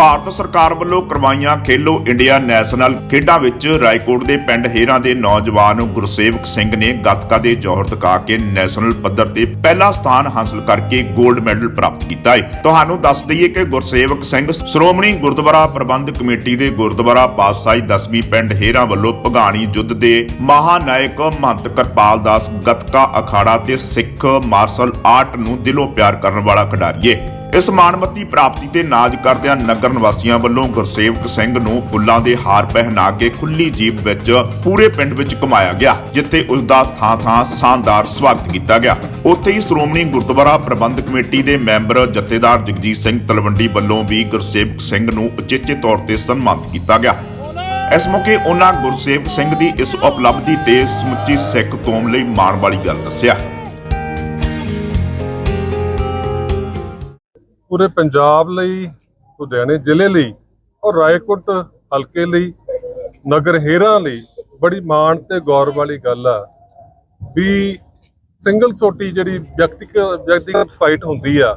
ਭਾਰਤ ਸਰਕਾਰ ਵੱਲੋਂ ਕਰਵਾਈਆਂ ਖੇਲੋ ਇੰਡੀਆ ਨੈਸ਼ਨਲ ਖੇਡਾਂ ਵਿੱਚ ਰਾਏਕੋਟ ਦੇ ਪਿੰਡ ਹੇਰਾਂ ਦੇ ਨੌਜਵਾਨ ਗੁਰਸੇਵਕ ਸਿੰਘ ਨੇ ਗੱਤਕਾ ਦੇ ਜੌਹਰ ਦਿਖਾ ਕੇ ਨੈਸ਼ਨਲ ਪੱਧਰ ਤੇ ਪਹਿਲਾ ਸਥਾਨ ਹਾਸਲ ਕਰਕੇ 골ਡ ਮੈਡਲ ਪ੍ਰਾਪਤ ਕੀਤਾ ਹੈ। ਤੁਹਾਨੂੰ ਦੱਸ ਦਈਏ ਕਿ ਗੁਰਸੇਵਕ ਸਿੰਘ ਸ਼੍ਰੋਮਣੀ ਗੁਰਦੁਆਰਾ ਪ੍ਰਬੰਧਕ ਕਮੇਟੀ ਦੇ ਗੁਰਦੁਆਰਾ ਪਾਤਸ਼ਾਹੀ 10ਵੀਂ ਪਿੰਡ ਹੇਰਾਂ ਵੱਲੋਂ ਭਗਾਣੀ ਯੁੱਧ ਦੇ ਮਹਾਨਾਇਕ ਮਹੰਤ ਕਰਪਾਲ ਦਾਸ ਗੱਤਕਾ ਅਖਾੜਾ ਤੇ ਸਿੱਖ ਮਾਰਸ਼ਲ ਆਰਟ ਨੂੰ ਦਿਲੋਂ ਪਿਆਰ ਕਰਨ ਵਾਲਾ ਖਿਡਾਰੀ ਹੈ। ਇਸ ਮਾਣਮੱਤੀ ਪ੍ਰਾਪਤੀ ਤੇ ਨਾਜ ਕਰਦਿਆਂ ਨਗਰ ਨਿਵਾਸੀਆਂ ਵੱਲੋਂ ਗੁਰਸੇਵਕ ਸਿੰਘ ਨੂੰ ਫੁੱਲਾਂ ਦੇ ਹਾਰ ਪਹਿਨਾ ਕੇ ਖੁੱਲੀ ਜੀਪ ਵਿੱਚ ਪੂਰੇ ਪਿੰਡ ਵਿੱਚ ਘੁਮਾਇਆ ਗਿਆ, ਜਿੱਥੇ ਉਸ ਦਾ ਥਾਂ-ਥਾਂ ਸ਼ਾਨਦਾਰ ਸਵਾਗਤ ਕੀਤਾ ਗਿਆ। ਉੱਥੇ ਹੀ ਸ਼੍ਰੋਮਣੀ ਗੁਰਦੁਆਰਾ ਪ੍ਰਬੰਧਕ ਕਮੇਟੀ ਦੇ ਮੈਂਬਰ ਜਥੇਦਾਰ ਜਗਜੀਤ ਸਿੰਘ ਤਲਵੰਡੀ ਵੱਲੋਂ ਵੀ ਗੁਰਸੇਵਕ ਸਿੰਘ ਨੂੰ ਉਚੇਚੇ ਤੌਰ ਤੇ ਸਨਮਾਨਿਤ ਕੀਤਾ ਗਿਆ। ਇਸ ਮੌਕੇ ਉਹਨਾਂ ਗੁਰਸੇਵਕ ਸਿੰਘ ਦੀ ਇਸ ਉਪਲਬਧੀ ਤੇ ਸਮੁੱਚੀ ਸਿੱਖ ਕੌਮ ਲਈ ਮਾਣ ਵਾਲੀ ਗੱਲ ਦੱਸਿਆ। ਪੂਰੇ ਪੰਜਾਬ ਲਈ, ਲੁਧਿਆਣੇ ਜ਼ਿਲ੍ਹੇ ਲਈ ਔਰ ਰਾਏਕੋਟ ਹਲਕੇ ਲਈ, ਨਗਰ ਹੇਰਾ ਲਈ ਬੜੀ ਮਾਣ ਤੇ ਗੌਰਵ ਵਾਲੀ ਗੱਲ ਆ ਵੀ ਸਿੰਗਲ ਸੋਟੀ ਜਿਹੜੀ ਵਿਅਕਤੀਗਤ ਵਿਅਕਤੀਗਤ ਫਾਈਟ ਹੁੰਦੀ ਆ।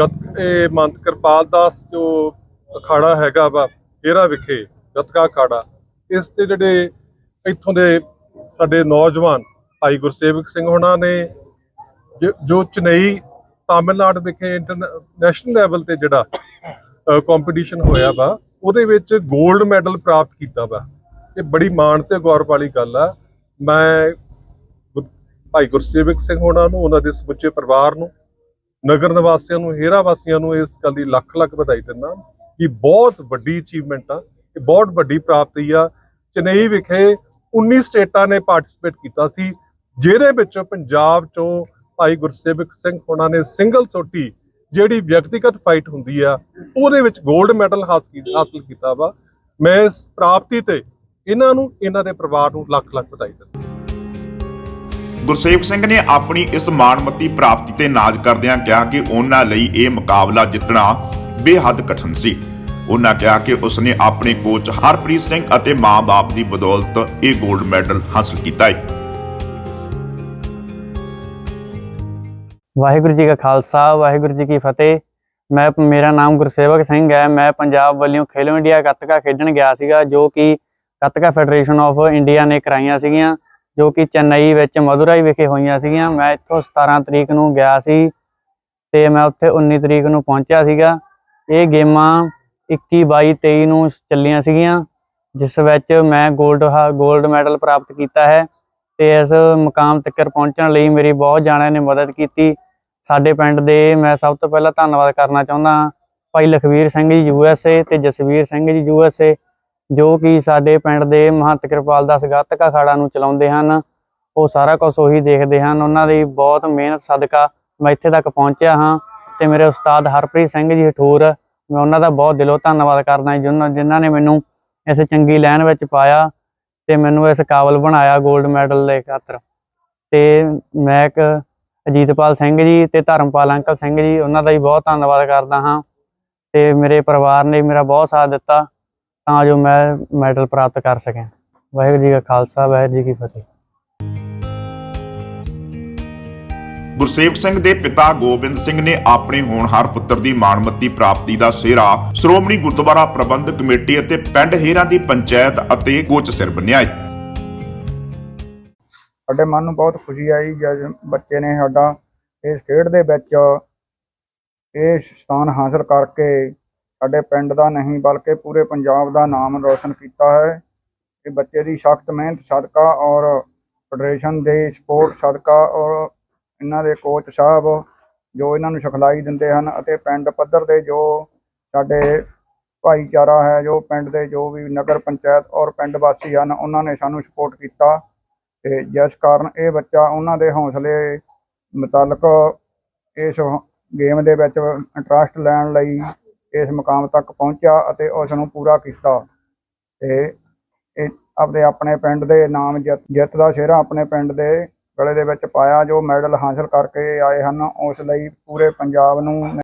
ਗਤ, ਇਹ ਮੰਤ ਕਿਰਪਾਲ ਦਾਸ ਜੋ ਅਖਾੜਾ ਹੈਗਾ ਵਾ, ਹੇਰਾ ਵਿਖੇ, ਗਤਕਾ ਅਖਾੜਾ, ਇਸ ਤੇ ਜਿਹੜੇ ਇੱਥੋਂ ਦੇ ਸਾਡੇ ਨੌਜਵਾਨ ਭਾਈ ਗੁਰਸੇਵਕ ਸਿੰਘ ਹੋਣਾ ਨੇ, ਜੋ- ਜੋ ਤਾਮਿਲਨਾਡੂ ਵਿਖੇ ਇੰਟਰਨੈਸ਼ਨਲ ਲੈਵਲ ਤੇ ਜਿਹੜਾ ਕੰਪੀਟੀਸ਼ਨ ਹੋਇਆ ਵਾ, ਉਹਦੇ ਵਿੱਚ 골ਡ ਮੈਡਲ ਪ੍ਰਾਪਤ ਕੀਤਾ ਵਾ। ਇਹ ਬੜੀ ਮਾਣ ਤੇ ਗੌਰਵ ਵਾਲੀ ਗੱਲ ਆ। ਮੈਂ ਗੁਰ- ਭਾਈ ਗੁਰਸੇਵਕ ਸਿੰਘ ਹੋਣਾ ਨੂੰ, ਉਹਨਾਂ ਦੇ ਸਮੁੱਚੇ ਪਰਿਵਾਰ ਨੂੰ, ਨਗਰ ਨਿਵਾਸੀਆਂ ਨੂੰ, ਹੇਰਾ ਵਾਸੀਆਂ ਨੂੰ ਇਸ ਗੱਲ ਦੀ ਲੱਖ ਲੱਖ ਵਧਾਈ ਦਿੰਦਾ ਕਿ ਬਹੁਤ ਵੱਡੀ ਅਚੀਵਮੈਂਟ ਆ ਇਹ ਬਹੁਤ ਵੱਡੀ ਪ੍ਰਾਪਤੀ ਆ। ਚੇਨਈ ਵਿਖੇ 19 ਸਟੇਟਾਂ ਨੇ ਪਾਰਟਿਸਿਪੇਟ ਕੀਤਾ ਸੀ, ਜਿਹਦੇ ਵਿੱਚੋਂ ਪੰਜਾਬ ਚੋਂ ਭਾਈ ਗੁਰਸੇਵਕ ਸਿੰਘ ਹੋਣਾ ਨੇ ਸਿੰਗਲ ਸੋਟੀ ਜਿਹੜੀ ਵਿਅਕਤੀਗਤ ਫਾਈਟ ਹੁੰਦੀ ਆ, ਉਹਦੇ ਵਿੱਚ 골ਡ ਮੈਡਲ ਹਾਸਲ ਕੀਤਾ ਵਾ। ਮੈਂ ਇਸ ਪ੍ਰਾਪਤੀ ਤੇ ਇਹਨਾਂ ਨੂੰ, ਇਹਨਾਂ ਦੇ ਪਰਿਵਾਰ ਨੂੰ ਲੱਖ ਲੱਖ ਵਧਾਈ ਦਿੰਦਾ ਗੁਰਸੇਵਕ ਸਿੰਘ ਨੇ ਆਪਣੀ ਇਸ ਮਾਣਮੱਤੀ ਪ੍ਰਾਪਤੀ ਤੇ ਨਾਜ਼ ਕਰਦਿਆਂ ਕਿਹਾ ਕਿ ਉਹਨਾਂ ਲਈ ਇਹ ਮੁਕਾਬਲਾ ਜਿੱਤਣਾ ਬੇਹੱਦ ਕਠਿਨ ਸੀ। ਉਹਨਾਂ ਕਿਹਾ ਕਿ ਉਸਨੇ ਆਪਣੇ ਕੋਚ ਹਰਪ੍ਰੀਤ ਸਿੰਘ ਅਤੇ ਮਾਂ-ਬਾਪ ਦੀ ਬਦੌਲਤ ਇਹ 골ਡ ਮੈਡਲ ਹਾਸਲ ਕੀਤਾ ਹੈ ਵਾਹਿਗੁਰੂ ਜੀ ਕਾ ਖਾਲਸਾ, ਵਾਹਿਗੁਰੂ ਜੀ ਕੀ ਫਤਿਹ। ਮੈਂ ਮੇਰਾ ਨਾਮ ਗੁਰਸੇਵਕ ਸਿੰਘ ਹੈ। ਮੈਂ ਪੰਜਾਬ ਵੱਲੋਂ ਖੇਲੋ ਇੰਡੀਆ ਗੱਤਕਾ ਖੇਡਣ ਗਿਆ ਸੀਗਾ, ਜੋ ਕਿ ਗੱਤਕਾ ਫੈਡਰੇਸ਼ਨ ਆਫ ਇੰਡੀਆ ਨੇ ਕਰਾਈਆਂ ਸੀਗੀਆਂ, ਜੋ ਕਿ ਚੇਨਈ ਵਿੱਚ ਮਦੁਰਾਈ ਵਿਖੇ ਹੋਈਆਂ ਸੀਗੀਆਂ। ਮੈਂ ਇੱਥੋਂ 17 ਤਰੀਕ ਨੂੰ ਗਿਆ ਸੀ ਤੇ ਮੈਂ ਉੱਥੇ 19 ਤਰੀਕ ਨੂੰ ਪਹੁੰਚਿਆ ਸੀਗਾ। ਇਹ ਗੇਮਾਂ 21 22 23 ਨੂੰ ਚੱਲੀਆਂ ਸੀਗੀਆਂ, ਜਿਸ ਵਿੱਚ ਮੈਂ 골ਡ 골ਡ ਮੈਡਲ ਪ੍ਰਾਪਤ ਕੀਤਾ ਹੈ। ਤੇ ਇਸ ਮੁਕਾਮ ਤੱਕ ਪਹੁੰਚਣ ਲਈ ਮੇਰੀ ਬਹੁਤ ਜਾਣਿਆਂ ਨੇ ਮਦਦ ਕੀਤੀ। ਸਾਡੇ ਪਿੰਡ ਦੇ ਮੈਂ ਸਭ ਤੋਂ ਪਹਿਲਾਂ ਧੰਨਵਾਦ ਕਰਨਾ ਚਾਹੁੰਦਾ ਹਾਂ ਭਾਈ ਲਖਵੀਰ ਸਿੰਘ ਜੀ ਯੂਐਸਏ ਤੇ ਜਸਵੀਰ ਸਿੰਘ ਜੀ ਯੂਐਸਏ ਜੋ ਕਿ ਸਾਡੇ ਪਿੰਡ ਦੇ ਮਹੰਤ ਕਿਰਪਾਲ ਦਾਸ ਗੱਤਕਾ ਅਖਾੜਾ ਨੂੰ ਚਲਾਉਂਦੇ ਹਨ। ਉਹ ਸਾਰਾ ਕੁਝ ਉਹੀ ਦੇਖਦੇ ਹਨ। ਉਹਨਾਂ ਦੀ ਬਹੁਤ ਮਿਹਨਤ, ਸਦਕਾ ਮੈਂ ਇੱਥੇ ਤੱਕ ਪਹੁੰਚਿਆ ਹਾਂ ਤੇ ਮੇਰੇ ਉਸਤਾਦ ਹਰਪ੍ਰੀਤ ਸਿੰਘ ਜੀ ਹਠੂਰ, ਮੈਂ ਉਹਨਾਂ ਦਾ ਬਹੁਤ ਦਿਲੋਂ ਧੰਨਵਾਦ ਕਰਦਾ ਜਿਨ੍ਹਾਂ ਜਿਨ੍ਹਾਂ ਨੇ ਮੈਨੂੰ ਇਸ ਚੰਗੀ ਲਾਈਨ ਵਿੱਚ ਪਾਇਆ। ਤੇ ਮੈਨੂੰ ਇਸ ਕਾਬਲ ਬਣਾਇਆ 골ਡ ਮੈਡਲ ਦੇ ਖਾਤਰ। ਤੇ ਮੈਂ ਇੱਕ ਅਜੀਤਪਾਲ ਸਿੰਘ ਜੀ ਤੇ ਧਰਮਪਾਲ ਅੰਕਲ ਸਿੰਘ ਜੀ, ਉਹਨਾਂ ਦਾ ਵੀ ਬਹੁਤ ਧੰਨਵਾਦ ਕਰਦਾ ਹਾਂ। ਤੇ ਮੇਰੇ ਪਰਿਵਾਰ ਨੇ ਮੇਰਾ ਬਹੁਤ ਸਾਥ ਦਿੱਤਾ ਤਾਂ ਜੋ ਮੈਂ ਮੈਡਲ ਪ੍ਰਾਪਤ ਕਰ ਸਕਿਆ ਵਾਹਿਗੁਰੂ ਜੀ ਕਾ ਖਾਲਸਾ, ਵਾਹਿਗੁਰੂ ਜੀ ਕੀ ਫਤਿਹ। ਗੁਰਸੇਵਕ ਸਿੰਘ ਦੇ ਪਿਤਾ ਗੋਬਿੰਦ ਸਿੰਘ ਨੇ ਆਪਣੇ ਹੋਣਹਾਰ ਪੁੱਤਰ ਦੀ ਮਾਣਮੱਤੀ ਪ੍ਰਾਪਤੀ ਦਾ ਸਿਹਰਾ ਸ਼੍ਰੋਮਣੀ ਗੁਰਦੁਆਰਾ ਪ੍ਰਬੰਧਕ ਕਮੇਟੀ ਅਤੇ ਪਿੰਡ ਹੇਰਾਂ ਦੀ ਪੰਚਾਇਤ ਅਤੇ ਕੋਚ ਸਿਰ ਬੰਨਿਆ ਸਾਡੇ ਮਨ ਨੂੰ ਬਹੁਤ ਖੁਸ਼ੀ ਆਈ ਜਦ ਬੱਚੇ ਨੇ ਸਾਡਾ ਇਸ ਖੇਡ ਦੇ ਵਿੱਚ ਇਹ ਸਥਾਨ ਹਾਸਲ ਕਰਕੇ ਸਾਡੇ ਪਿੰਡ ਦਾ ਨਹੀਂ ਬਲਕਿ ਪੂਰੇ ਪੰਜਾਬ ਦਾ ਨਾਮ ਰੋਸ਼ਨ ਕੀਤਾ ਹੈ। ਇਹ ਬੱਚੇ ਦੀ ਸਖਤ ਮਿਹਨਤ, ਸਦਕਾ ਔਰ ਫੈਡਰੇਸ਼ਨ ਦੇ ਸਪੋਰਟ, ਸਦਕਾ ਔਰ ਇਹਨਾਂ ਦੇ ਕੋਚ ਸਾਹਿਬ ਜੋ ਇਹਨਾਂ ਨੂੰ ਸਿਖਲਾਈ ਦਿੰਦੇ ਹਨ ਅਤੇ ਪਿੰਡ ਪੱਧਰ ਦੇ ਜੋ ਸਾਡੇ ਭਾਈਚਾਰਾ ਹੈ, ਜੋ ਪਿੰਡ ਦੇ ਜੋ ਵੀ ਨਗਰ ਪੰਚਾਇਤ ਔਰ ਪਿੰਡ ਵਾਸੀ ਹਨ, ਉਹਨਾਂ ਨੇ ਸਾਨੂੰ ਸਪੋਰਟ ਕੀਤਾ ਤੇ ਜਿਸ ਕਾਰਨ ਇਹ ਬੱਚਾ ਉਹਨਾਂ ਦੇ ਹੌਸਲੇ ਮੁਤਲਕ ਇਸ ਗੇਮ ਦੇ ਵਿੱਚ ਇੰਟਰਸਟ ਲੈਣ ਲਈ ਇਸ ਮੁਕਾਮ ਤੱਕ ਪਹੁੰਚਿਆ ਅਤੇ ਉਸ ਨੂੰ ਪੂਰਾ ਕੀਤਾ ਤੇ ਇਹ ਆਪਦੇ ਆਪਣੇ ਪਿੰਡ ਦੇ ਨਾਮ ਜਿੱਤ ਜਿੱਤ ਦਾ ਸਿਹਰਾ ਆਪਣੇ ਪਿੰਡ ਦੇ ਗਲੇ ਦੇ ਵਿੱਚ ਪਾਇਆ ਜੋ ਮੈਡਲ ਹਾਸਲ ਕਰਕੇ ਆਏ ਹਨ, ਉਸ ਲਈ ਪੂਰੇ ਪੰਜਾਬ ਨੂੰ